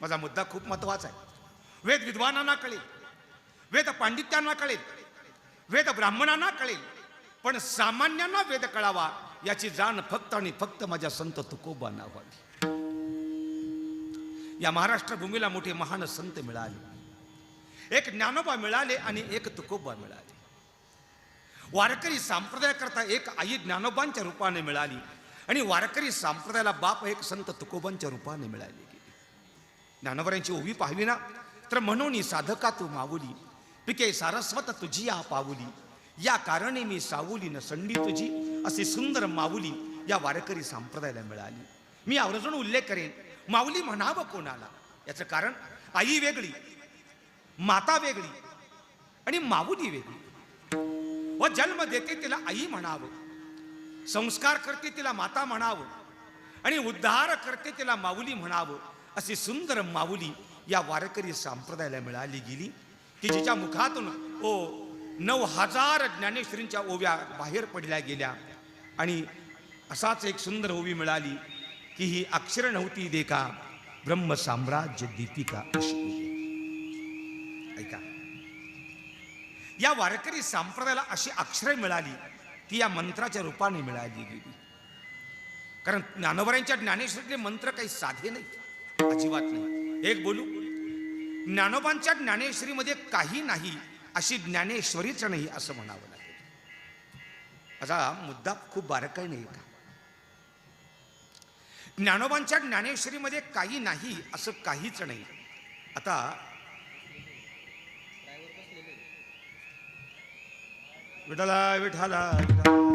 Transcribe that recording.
माझा मुद्दा खूप महत्त्वाचा आहे. वेद विद्वानांना कळेल वेद पांडित्यांना कळेल वेद ब्राह्मणांना कळेल पण सामान्यांना वेद कळावा याची जाण फक्त आणि फक्त माझ्या संत तुकोबांना व्हावी. या महाराष्ट्र भूमीला मोठे महान संत मिळाले. एक ज्ञानोबा मिळाले आणि एक तुकोबा मिळाले. वारकरी संप्रदायाकरता एक आई ज्ञानोबांच्या रूपाने मिळाली आणि वारकरी संप्रदायाला बाप एक संत तुकोबांच्या रूपाने मिळाले. ज्ञानवरांची ओवी पाहावी ना? तर म्हणून साधका तू माऊली. पिके सारस्वत तुझी या पाऊली. या कारणे मी सावली न संडी तुझी. अशी सुंदर माऊली या वारकरी संप्रदायाला मिळाली. मी आवर्जून उल्लेख करेन माऊली म्हणावं कोणाला? याचं कारण आई वेगळी माता वेगळी आणि माऊली वेगळी. व जन्म देते तिला आई म्हणावं संस्कार करते तिला माता म्हणावं आणि उद्धार करते तिला माऊली म्हणावं. अशी सुंदर माऊली या वारकरी संप्रदायाला मिळाली गेली. की जिच्या मुखातून ओ नऊ हजार ज्ञानेश्वरींच्या ओव्या बाहेर पडल्या गेल्या आणि असाच एक सुंदर ओवी मिळाली की ही अक्षर नव्हती देखा ब्रह्म साम्राज्य दीपिका. ऐका. या वारकरी संप्रदायाला अशी अक्षरे मिळाली ती या मंत्राच्या रूपाने मिळाली गेली. कारण ज्ञानोबरांच्या ज्ञानेश्वरीतले मंत्र काही साधे नाहीत. अजिबात नाही. एक बोलू? ज्ञानोबांच्या ज्ञानेश्वरीमध्ये काही नाही अशी ज्ञानेश्वरीच नाही असं म्हणावं लागेल. माझा मुद्दा खूप बारकाई नाही का? ज्ञानोबांच्या ज्ञानेश्वरीमध्ये काही नाही असं काहीच नाही. आता विठाला विठाला विठाला